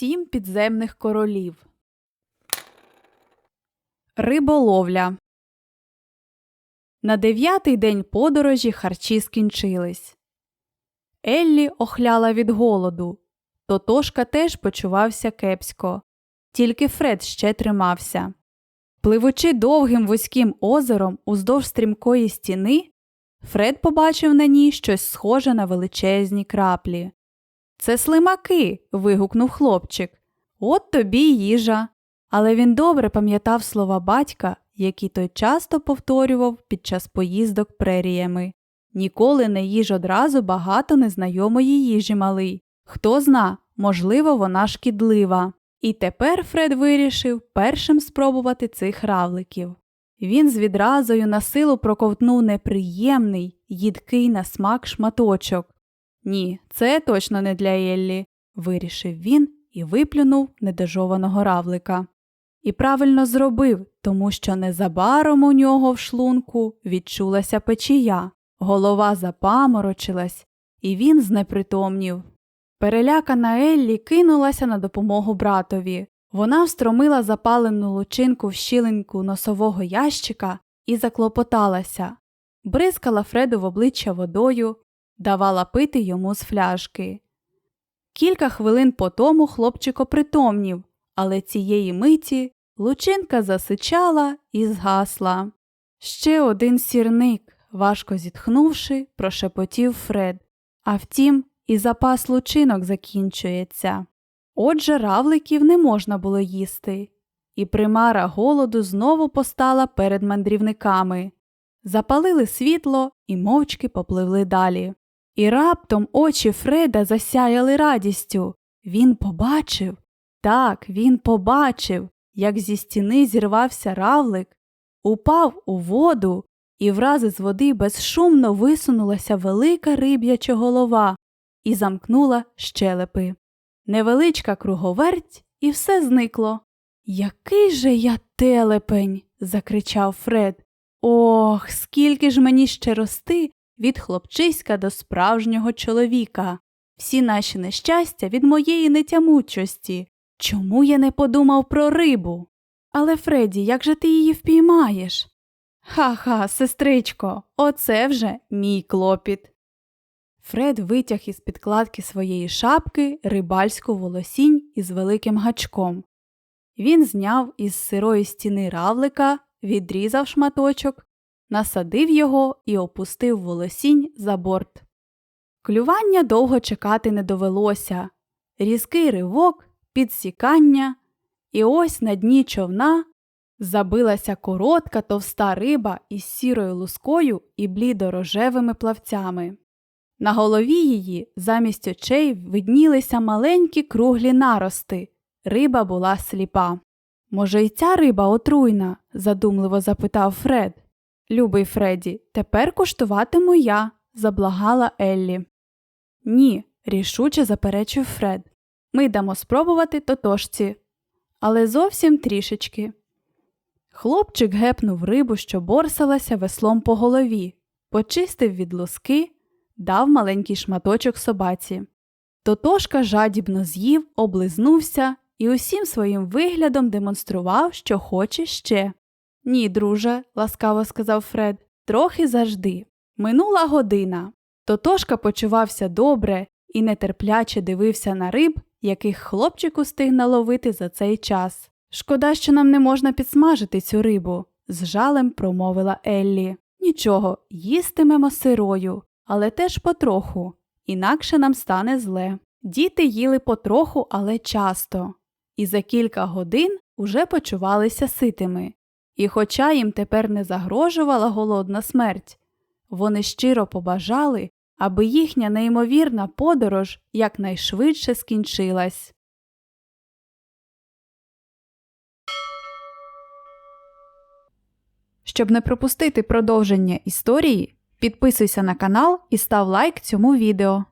Сім підземних королів. Риболовля. На дев'ятий день подорожі харчі скінчились. Еллі охляла від голоду. Тотошка теж почувався кепсько. Тільки Фред ще тримався. Пливучи довгим вузьким озером уздовж стрімкої стіни, Фред побачив на ній щось схоже на величезні краплі. Це слимаки. вигукнув хлопчик. От тобі їжа. Але він добре пам'ятав слова батька, які той часто повторював під час поїздок преріями. Ніколи не їж одразу багато незнайомої їжі малий. Хто зна, можливо, вона шкідлива. І тепер Фред вирішив першим спробувати цих равликів. Він з відразою на силу проковтнув неприємний, їдкий на смак шматочок. Ні, це точно не для Еллі, вирішив він і виплюнув недожованого равлика. І правильно зробив, тому що незабаром у нього в шлунку відчулася печія, голова запаморочилась, і він знепритомнів. Перелякана Еллі кинулася на допомогу братові. Вона встромила запалену лучинку в щілинку носового ящика і заклопоталася, бризкала Фреду в обличчя водою, давала пити йому з фляжки. Кілька хвилин по тому хлопчик опритомнів, але цієї миті лучинка засичала і згасла. Ще один сірник, важко зітхнувши, прошепотів Фред. А втім, і запас лучинок закінчується. Отже, равликів не можна було їсти, і примара голоду знову постала перед мандрівниками. Запалили світло і мовчки попливли далі. І раптом очі Фреда засяяли радістю. Він побачив, так, він побачив, як зі стіни зірвався равлик, упав у воду, і враз із води безшумно висунулася велика риб'яча голова і замкнула щелепи. Невеличка круговерть, і все зникло. Який же я телепень. закричав Фред. Ох, скільки ж мені ще рости від хлопчиська до справжнього чоловіка. Всі наші нещастя від моєї нетямучості. Чому я не подумав про рибу? Але, Фредді, як же ти її впіймаєш? Ха ха, сестричко, оце вже мій клопіт. Фред витяг із підкладки своєї шапки рибальську волосінь із великим гачком. Він зняв із сирої стіни равлика, відрізав шматочок, насадив його і опустив волосінь за борт. Клювання довго чекати не довелося. Різкий ривок, підсікання, і ось на дні човна забилася коротка товста риба із сірою лускою і блідорожевими плавцями. На голові її замість очей виднілися маленькі круглі нарости. Риба була сліпа. Може, й ця риба отруйна? задумливо запитав Фред. Любий Фредді, тепер куштуватиму я, заблагала Еллі. Ні, рішуче заперечив Фред. Ми дамо спробувати тотожці. Але зовсім трішечки. Хлопчик гепнув рибу, що борсалася веслом по голові, почистив від луски, дав маленький шматочок собаці. Тотошка жадібно з'їв, облизнувся і усім своїм виглядом демонстрував, що хоче ще. Ні, друже, ласкаво сказав Фред, трохи завжди. Минула година. Тотошка почувався добре і нетерпляче дивився на риб, яких хлопчик устиг наловити за цей час. Шкода, що нам не можна підсмажити цю рибу, з жалем промовила Еллі. Нічого, їстимемо сирою, але теж потроху, інакше нам стане зле. Діти їли потроху, але часто, і за кілька годин уже почувалися ситими. І хоча їм тепер не загрожувала голодна смерть, вони щиро побажали, аби їхня неймовірна подорож якнайшвидше скінчилась. Щоб не пропустити продовження історії, підписуйся на канал і став лайк цьому відео.